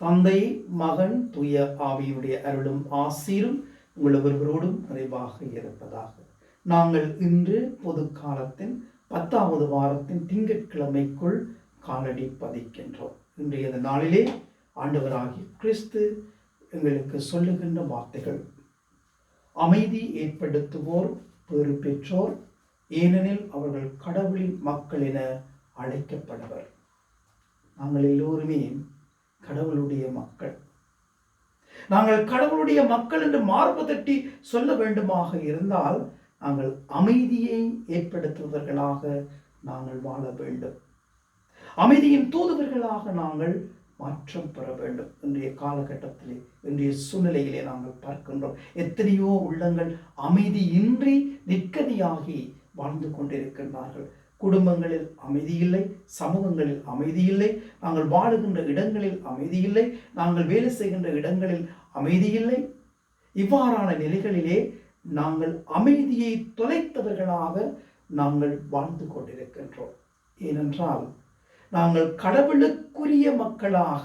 தந்தை மகன் தூய ஆவியுடைய அருளும் ஆசீரும் உங்கள் ஒருவரோடும் நிறைவாக இருப்பதாக. நாங்கள் இன்று பொது காலத்தின் பத்தாவது வாரத்தின் திங்கட்கிழமைக்குள் காலடி பதிக்கின்றோம். இன்றைய நாளிலே ஆண்டவராகிய கிறிஸ்து எங்களுக்கு சொல்லுகின்ற வார்த்தைகள். அமைதி ஏற்படுத்துவோர் பேறு பெற்றோர் ஏனெனில் அவர்கள் கடவுளின் மக்கள் என அழைக்கப்படுவர் நாங்கள் எல்லோருமே கடவுளுடைய மக்கள். நாங்கள் கடவுளுடைய மக்கள் என்று மார்பு தட்டி சொல்ல வேண்டுமாக இருந்தால் நாங்கள் அமைதியை ஏற்படுத்துவதற்களாக நாங்கள் வாழ வேண்டும். அமைதியின் தூதுவர்களாக நாங்கள் மாற்றம் பெற வேண்டும். இன்றைய காலகட்டத்திலே இன்றைய சூழ்நிலையிலே நாங்கள் பார்க்கின்றோம். எத்தனையோ உள்ளங்கள் அமைதியின்றி நிற்கதியாகி வாழ்ந்து கொண்டிருக்கின்றார்கள். குடும்பங்களில் அமைதி இல்லை சமூகங்களில் அமைதி இல்லை நாங்கள் வாழுகின்ற இடங்களில் அமைதி இல்லை நாங்கள் வேலை செய்கின்ற இடங்களில் அமைதி இல்லை இவ்வாறான நிலைகளிலே நாங்கள் அமைதியை தொலைத்தவர்களாக நாங்கள் வாழ்ந்து கொண்டிருக்கின்றோம். ஏனென்றால் நாங்கள் கடவுளுக்குரிய மக்களாக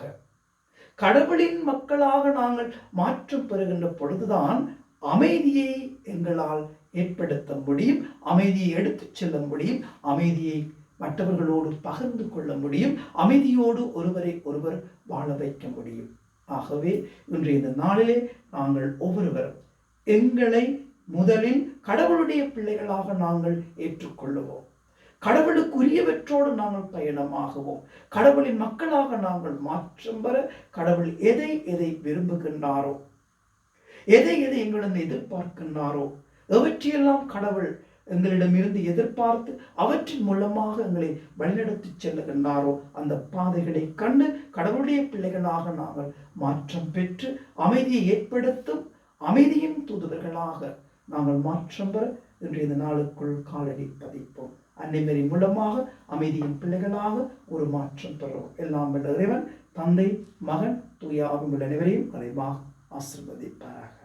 கடவுளின் மக்களாக நாங்கள் மாற்றம் பெறுகின்ற பொழுதுதான் அமைதியை எங்களால் ஏற்படுத்த முடியும் அமைதியை எடுத்துச் செல்ல முடியும் அமைதியை மற்றவர்களோடு பகிர்ந்து கொள்ள முடியும் அமைதியோடு ஒருவரை ஒருவர் வாழ வைக்க முடியும். ஆகவே இன்றைய இந்த நாளிலே நாங்கள் ஒவ்வொருவரும் எங்களை முதலில் கடவுளுடைய பிள்ளைகளாக நாங்கள் ஏற்றுக்கொள்ளுவோம். கடவுளுக்குரியவற்றோடு நாங்கள் பயணமாகுவோம். கடவுளின் மக்களாக நாங்கள் மாற்றம் பெற கடவுள் எதை எதை விரும்புகின்றாரோ எதை எதை எங்களிடம் எதிர்பார்க்கின்றாரோ எவற்றையெல்லாம் கடவுள் எங்களிடமிருந்து எதிர்பார்த்து அவற்றின் மூலமாக எங்களை வழிநடத்தி செல்லுகின்றாரோ அந்த பாதைகளை கண்டு கடவுளுடைய பிள்ளைகளாக நாங்கள் மாற்றம் பெற்று அமைதியை ஏற்படுத்தும் அமைதியின் தூதுவர்களாக நாங்கள் மாற்றம் பெற இன்றைய நாளுக்குள் காலடி பதிப்போம். அன்னைமரி மூலமாக அமைதியின் பிள்ளைகளாக ஒரு மாற்றம் பெறும். எல்லாம் வல்ல இறைவன் தந்தை மகன் தூயாகும் உள்ள அனைவரையும் நிறைவாக ஆசிர்வதிப்பாராக.